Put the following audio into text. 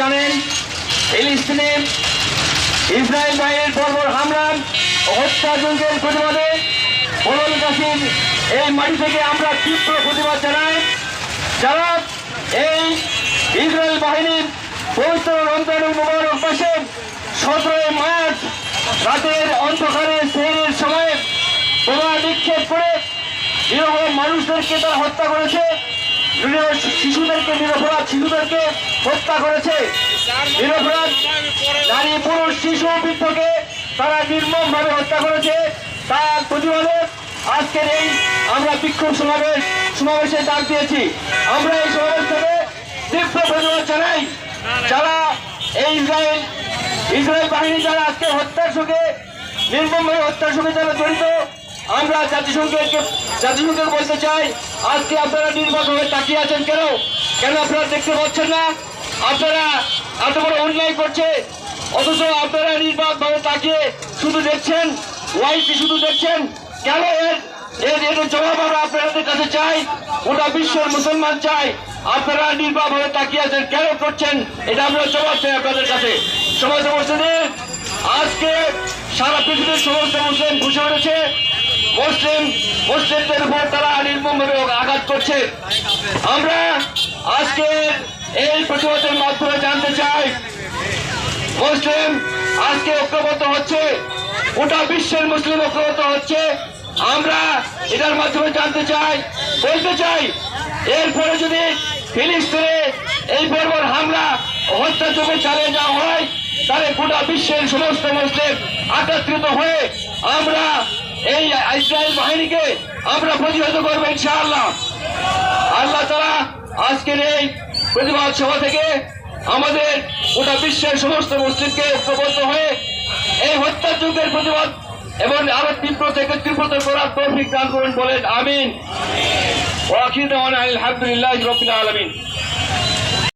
জানেন ফিলিস্তিনে ইসরায়েল বাহিনীর বর্বর হামলা হত্যাযজ্ঞের প্রতিবাদে বলল কাশির এই মাটি থেকে আমরা তীব্র প্রতিবাদ জানাই। যারা এই ইসরায়েল বাহিনীর পবিত্র রমজান মুবারক মাসে সতেরোই মার্চ রাতের অন্ধকারে শ্রেণির সময় বোমা নিক্ষেপ করে নিরহ মানুষদেরকে তারা হত্যা করেছে। শিশুদেরকে, নিরপরাধ শিশুদেরকে হত্যা করেছে। নিরপরাধ নারী, পুরুষ, শিশু, বৃদ্ধকে তারা নির্মম ভাবে হত্যা করেছে। তার প্রতিবাদে আজকের এই আমরা বিক্ষোভ সমাবেশ সমাবেশে ডাক দিয়েছি। আমরা এই সমাবেশ থেকে তীব্র প্রতিবাদ জানাই। যারা এই ইসরায়েল ইসরায়েল বাহিনী যারা আজকে হত্যার সঙ্গে নির্মমভাবে হত্যার সঙ্গে যারা জড়িত আমরা জাতিসংঘের জাতিসংঘের বলতে চাই, আজকে আপনারা নির্বাচনে তাকিয়ে আছেন কেন? কেন আপনারা দেখতে পাচ্ছেন না? আপনারা এত বড় অন্যায় করছে, অথচ আপনারা নির্বাচভাবে তাকিয়ে শুধু দেখছেন ওয়াইসি শুধু দেখছেন। কেন এর এর এর জবাব আমরা আপনাদের কাছে চাই, গোটা বিশ্বের মুসলমান চাই। আপনারা নির্বাচভাবে তাকিয়ে আছেন, কেন করছেন? এটা আমরা জবাব চাই আপনাদের কাছে। সমাজ মসজিদের আজকে সারা পৃথিবীর সমস্ত মুসলিম ঘুষে উঠেছে মুসলিম, মুসলিমদের উপর তারা নির্মমভাবে আঘাত করছে। আমরা আজকে এই প্রতিবাদের মাধ্যমে জানতে চাই, মুসলিম আজকে ঐক্যবদ্ধ হচ্ছে, গোটা বিশ্বের মুসলিম ঐক্যবদ্ধ হচ্ছে। আমরা এটার মাধ্যমে জানতে চাই, বলতে চাই, এরপরে যদি ফিলিস্তিনে এই বর্বর হামলা ও হত্যাযজ্ঞ চালিয়ে যাওয়া হয় তাহলে গোটা বিশ্বের সমস্ত মুসলিম একত্রিত হয়ে আমরা এই ইসরায়েল বাহিনীকে আমরা প্রতিহত করব ইনশাআল্লাহ। আল্লাহ তারা আজকের এই প্রতিবাদ সভা থেকে আমাদের গোটা বিশ্বের সমস্ত মুসলিমকে ঐক্যবদ্ধ হয়ে এই হত্যাযজ্ঞের প্রতিবাদ এবং আরও তীব্র থেকে তীব্রতর করার তৌফিক দান করুন বলেন, আমিন। আলহামদুলিল্লাহ রবিল আলমিন।